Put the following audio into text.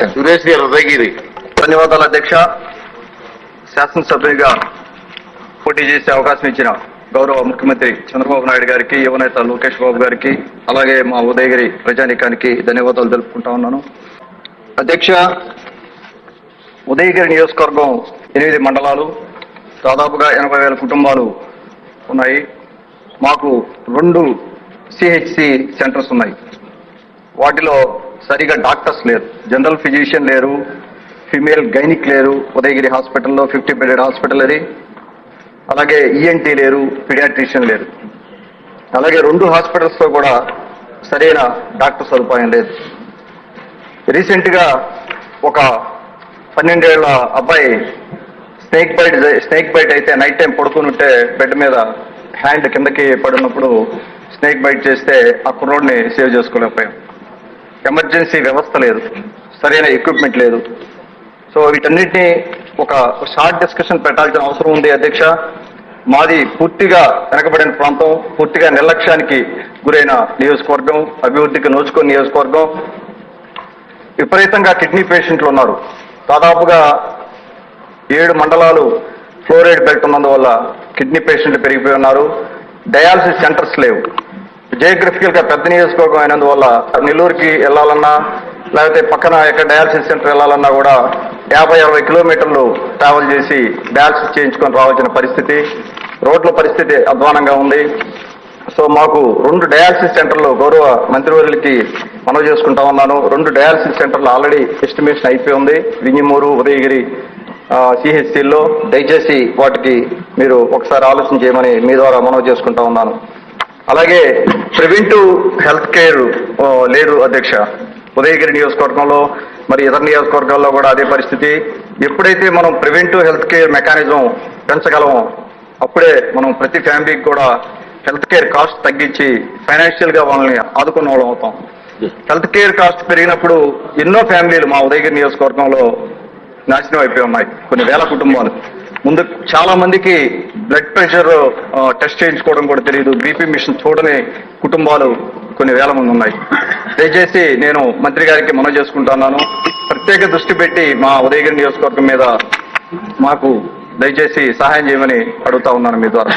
సురేష్ గారు ఉదయగిరి. ధన్యవాదాలు అధ్యక్ష. శాసనసభ్యునిగా పోటీ చేసే అవకాశం ఇచ్చిన గౌరవ ముఖ్యమంత్రి చంద్రబాబు నాయుడు గారికి యువనేత లోకేష్ బాబు గారికి అలాగే మా ఉదయగిరి ప్రజానీకానికి ధన్యవాదాలు తెలుపుకుంటా ఉన్నాను. అధ్యక్ష ఉదయగిరి నియోజకవర్గం ఎనిమిది మండలాలు దాదాపుగా ఎనభై వేల కుటుంబాలు ఉన్నాయి. మాకు రెండు సిహెచ్సి సెంటర్స్ ఉన్నాయి. వాటిలో సరిగా డాక్టర్స్ లేరు. జనరల్ ఫిజిషియన్ లేరు. ఫిమేల్ గైనిక్ లేరు. ఉదయగిరి హాస్పిటల్లో ఫిఫ్టీ బెడెడ్ హాస్పిటల్ అది. అలాగే ఈఎన్టీ లేరు. పిడియాట్రిషియన్ లేరు. అలాగే రెండు హాస్పిటల్స్లో కూడా సరైన డాక్టర్ సదుపాయం లేదు. రీసెంట్గా ఒక పన్నెండేళ్ళ అబ్బాయి స్నేక్ బైట్ స్నేక్ బైట్ అయితే నైట్ టైం పడుకుని ఉంటే బెడ్ మీద హ్యాండ్ కిందకి పడినప్పుడు స్నేక్ బైట్ చేస్తే ఆ కుర్రోడ్ని సేవ్ చేసుకోలేకపోయాం. ఎమర్జెన్సీ వ్యవస్థ లేదు సరైన ఎక్విప్మెంట్ లేదు. సో వీటన్నిటిని ఒక షార్ట్ డిస్కషన్ పెట్టాల్సిన అవసరం ఉంది అధ్యక్ష. మాది పూర్తిగా వెనకబడిన ప్రాంతం పూర్తిగా నిర్లక్ష్యానికి గురైన నియోజకవర్గం అభివృద్ధికి నోచుకున్న నియోజకవర్గం. విపరీతంగా కిడ్నీ పేషెంట్లు ఉన్నారు. దాదాపుగా ఏడు మండలాలు ఫ్లోరైడ్ బెల్ట్ ఉన్నందువల్ల కిడ్నీ పేషెంట్లు పెరిగిపోయి ఉన్నారు. డయాలసిస్ సెంటర్స్ లేవు. జియోగ్రఫికల్గా పెద్ద నియోజకవర్గం అయినందువల్ల నెల్లూరుకి వెళ్ళాలన్నా లేకపోతే పక్కన ఎక్కడ డయాలసిస్ సెంటర్ వెళ్ళాలన్నా కూడా యాభై అరవై కిలోమీటర్లు ట్రావెల్ చేసి డయాలసిస్ చేయించుకొని రావాల్సిన పరిస్థితి రోడ్ల పరిస్థితి అధ్వానంగా ఉంది. సో మాకు రెండు డయాలసిస్ సెంటర్లు గౌరవ మంత్రివర్యులకి మనవి చేసుకుంటా ఉన్నాను. రెండు డయాలసిస్ సెంటర్లు ఆల్రెడీ ఎస్టిమేషన్ అయిపోయి ఉంది. వింగిమూరు ఉదయగిరి సిహెచ్సిల్లో దయచేసి వాటికి మీరు ఒకసారి ఆలోచన చేయమని మీ ద్వారా మనవి చేసుకుంటా ఉన్నాను. అలాగే ప్రివెంటివ్ హెల్త్ కేర్ లేదు అధ్యక్ష. ఉదయగిరి నియోజకవర్గంలో మరి ఇతర నియోజకవర్గాల్లో కూడా అదే పరిస్థితి. ఎప్పుడైతే మనం ప్రివెంటివ్ హెల్త్ కేర్ మెకానిజం పెంచగలమో అప్పుడే మనం ప్రతి ఫ్యామిలీకి కూడా హెల్త్ కేర్ కాస్ట్ తగ్గించి ఫైనాన్షియల్గా వాళ్ళని ఆదుకున్న వాళ్ళం అవుతాం. హెల్త్ కేర్ కాస్ట్ పెరిగినప్పుడు ఎన్నో ఫ్యామిలీలు మా ఉదయగిరి నియోజకవర్గంలో నాశనం అయిపోయి ఉన్నాయి. కొన్ని వేల కుటుంబాలు. ముందు చాలా మందికి బ్లడ్ ప్రెషర్ టెస్ట్ చేయించుకోవడం కూడా తెలియదు బీపీ మిషన్ చూడని కుటుంబాలు కొన్ని వేల మంది ఉన్నాయి. దయచేసి నేను మంత్రి గారికి మనవి చేసుకుంటున్నాను. ప్రత్యేక దృష్టి పెట్టి మా ఉదయగిరి నియోజకవర్గం మీద మాకు దయచేసి సహాయం చేయమని అడుగుతా ఉన్నాను మీ ద్వారా.